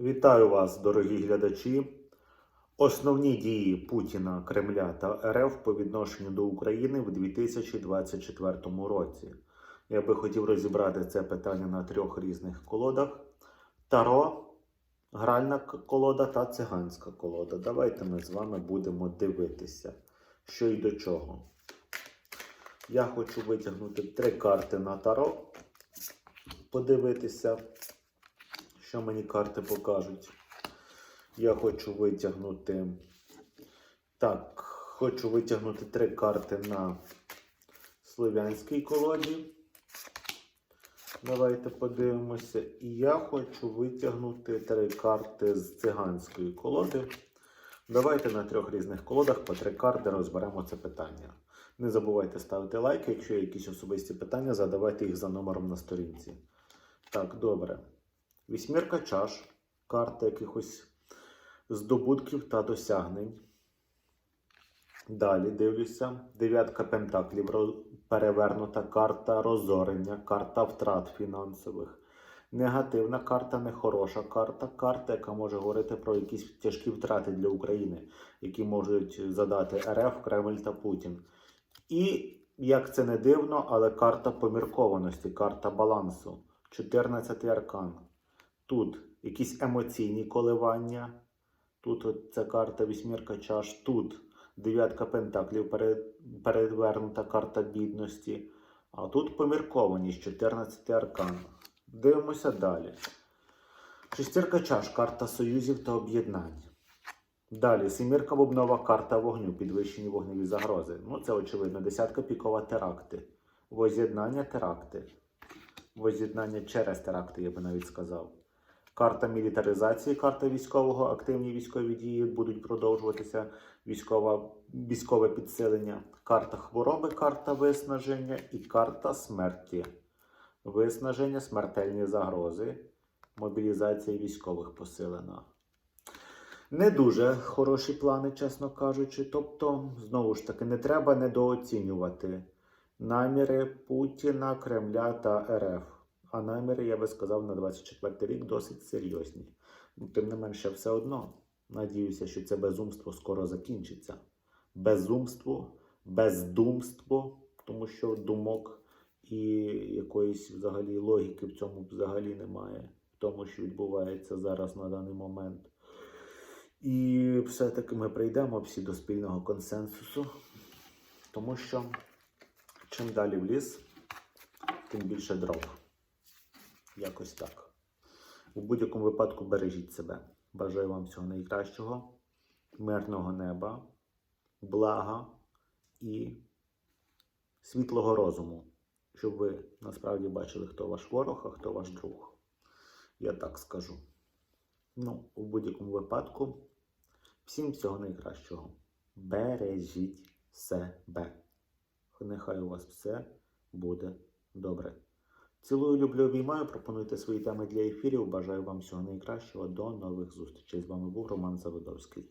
Вітаю вас, дорогі глядачі. Основні дії Путіна, Кремля та РФ по відношенню до України в 2024 році. Я би хотів розібрати це питання на трьох різних колодах: Таро, гральна колода та циганська колода. Давайте ми з вами будемо дивитися, що і до чого. Я хочу витягнути три карти на Таро, подивитися, що мені карти покажуть. Я хочу витягнути. Так, хочу витягнути три карти на слов'янській колоді. Давайте подивимося. І я хочу витягнути три карти з циганської колоди. Давайте на трьох різних колодах по три карти розберемо це питання. Не забувайте ставити лайки. Якщо є якісь особисті питання, задавайте їх за номером на сторінці. Так, добре. Вісьмірка чаш, карта якихось здобутків та досягнень. Далі дивлюся. Дев'ятка пентаклів, перевернута карта розорення, карта втрат фінансових. Негативна карта, нехороша карта, карта, яка може говорити про якісь тяжкі втрати для України, які можуть задати РФ, Кремль та Путін. І, як це не дивно, але карта поміркованості, карта балансу, 14 аркан. Тут якісь емоційні коливання. Тут от ця карта вісьмірка чаш. Тут дев'ятка пентаклів, пере- перевернута карта бідності. А тут поміркованість, 14 аркан. Дивимося далі. Шестірка чаш, карта союзів та об'єднань. Далі, семірка бубнова карта вогню, підвищені вогневі загрози. Ну, це очевидно. Десятка пікова теракти. Воз'єднання теракти. Воз'єднання через теракти, я би навіть сказав. Карта мілітаризації, карта військового, активні військові дії будуть продовжуватися. Військова, військове підсилення. Карта хвороби, карта виснаження і карта смерті. Виснаження, смертельні загрози. Мобілізація військових посилена. Не дуже хороші плани, чесно кажучи. Тобто, знову ж таки, не треба недооцінювати наміри Путіна, Кремля та РФ. А наміри, я би сказав, на 24 рік досить серйозні. Тим не менше, все одно. Надіюся, що це безумство скоро закінчиться. Безумство, бездумство, тому що думок і якоїсь взагалі логіки в цьому взагалі немає, в тому, що відбувається зараз на даний момент. І все-таки ми прийдемо всі до спільного консенсусу, тому що чим далі в ліс, тим більше дров. Якось так. У будь-якому випадку бережіть себе. Бажаю вам всього найкращого, мирного неба, блага і світлого розуму, щоб ви насправді бачили, хто ваш ворог, а хто ваш друг. Я так скажу. Ну, у будь-якому випадку, всім всього найкращого. Бережіть себе. Нехай у вас все буде добре. Цілую, люблю, обіймаю. Пропонуйте свої теми для ефірів. Бажаю вам всього найкращого. До нових зустрічей. З вами був Роман Заводовський.